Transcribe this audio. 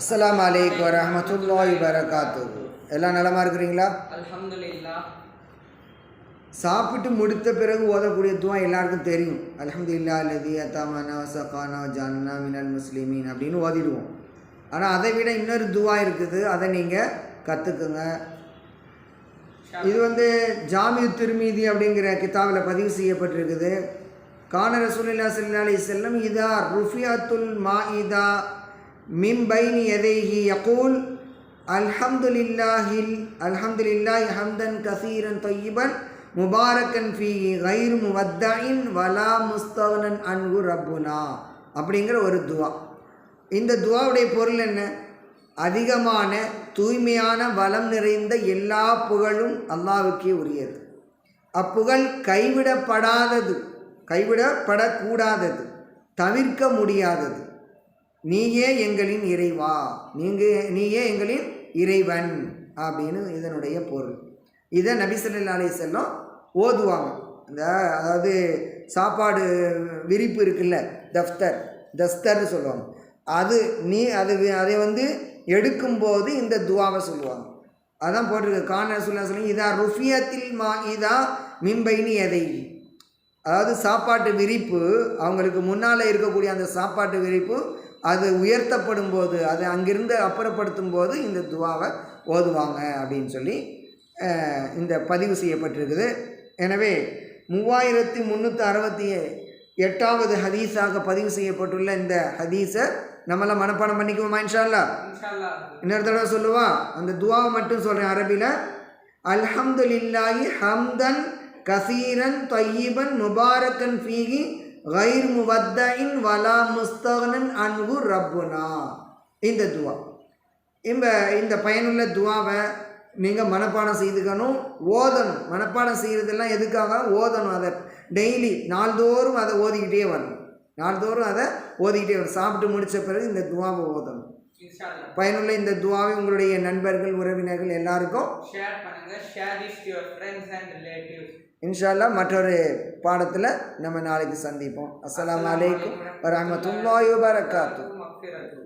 அஸ்ஸலாமு அலைக்கும் வரஹ்மத்துல்லாஹி வரகாத்து எல்லாம் நலமா இருக்கிறீங்களா? சாப்பிட்டு முடித்த பிறகு ஓதக்கூடிய துவா எல்லாருக்கும் தெரியும். அல்ஹம்துலில்லாஹ் அல்லதி அத்தாமனா சகானா ஜான்னா மினல் முஸ்லிமீன் அப்படின்னு ஓதிடுவோம். ஆனால் அதை விட இன்னொரு துவா இருக்குது. அதை நீங்கள் கற்றுக்குங்க இது வந்து ஜாமியு திருமீதி அப்படிங்கிற கிதாபில் பதிவு செய்யப்பட்டிருக்குது. கான ரசூலுல்லா ஸல்லல்லாஹு அலைஹி செல்லம் இதா ருஃபியாத்துல் மாஇதா மிம் பைனி எதைஹி யகூல் அல்ஹம்துலில்லாஹில் அல்ஹம்துலில்லாஹி ஹம்தன் கசீரன் தொய்யிபன் முபாரக்கன் ஃபீ கைர் முவத்தாயின் வலா முஸ்தவனன் அன்பு ரப்புனா அப்படிங்கிற ஒரு துவா. இந்த துவாவுடைய பொருள் என்ன? அதிகமான தூய்மையான வளம் நிறைந்த எல்லா புகழும் அல்லாவுக்கே உரியது. அப்புகழ் கைவிடப்படாதது கைவிடப்படக்கூடாதது தவிர்க்க முடியாதது. நீயே எங்களின் இறைவா. நீங்க நீயே எங்களின் இறைவன் அப்படின்னு இதனுடைய பொருள். இதை நபிசல்லா அலி செல்லம் ஓதுவாங்க. இந்த அதாவது சாப்பாடு விரிப்பு இருக்குல்ல தஃப்தர் தஸ்தர்னு சொல்லுவாங்க. அது நீ அது அதை வந்து எடுக்கும்போது இந்த துவாவை சொல்லுவாங்க. அதான் போட்டிருக்கு. கான சொல்லா சொல்லி இதா ருஃபியத்தில் மா இதா மிம்பைனி எதை அதாவது சாப்பாட்டு விரிப்பு அவங்களுக்கு முன்னால் இருக்கக்கூடிய அந்த சாப்பாட்டு விரிப்பு அது உயர்த்தப்படும் போது அது அங்கிருந்து அப்புறப்படுத்தும் போது இந்த துவாவை ஓதுவாங்க அப்படின்னு சொல்லி இந்த பதிவு செய்யப்பட்டிருக்குது. எனவே மூவாயிரத்தி முந்நூற்றி அறுபத்தி எட்டாவது ஹதீஸாக பதிவு செய்யப்பட்டுள்ள இந்த ஹதீஸை நம்மளாம் மனப்பாடம் பண்ணிக்குவோமா இன்ஷா அல்லாஹ் இன்ஷாஅல்லாஹ் இன்னொரு தடவை சொல்லுவா அந்த துவாவை மட்டும் சொல்கிறேன் அரபியில் அல்ஹம்துலில்லாஹி ஹம்தன் கசீரன் தொய்யிபன் முபாரக்கன் ஃபீஹி கைர் முவத்தஇன் வலா முஸ்தகனன் அன்பு ரப்புனா இந்த துவா. இந்த இந்த பயனுள்ள துவாவை நீங்கள் மனப்பாடம் செய்துக்கணும். ஓதணும். மனப்பாடம் செய்கிறதெல்லாம் எதுக்காக? ஓதணும் அதை. டெய்லி நாள்தோறும் அதை ஓதிக்கிட்டே வரணும். நாள்தோறும் அதை ஓதிக்கிட்டே வரணும். சாப்பிட்டு முடித்த பிறகு இந்த துவாவை ஓதணும். பயனுள்ள இந்த துவாவை உங்களுடைய நண்பர்கள் உறவினர்கள் எல்லாருக்கும் ஷேர் பண்ணுங்க. Share this to your friends and relatives இன்ஷால்லா மற்றொரு பாடத்தில் நம்ம நாளைக்கு சந்திப்போம். அஸ்ஸலாமு அலைக்கும் வரஹ்மத்துல்லாஹி வபரகாத்துஹு. மக்ஃபிரத்துஹு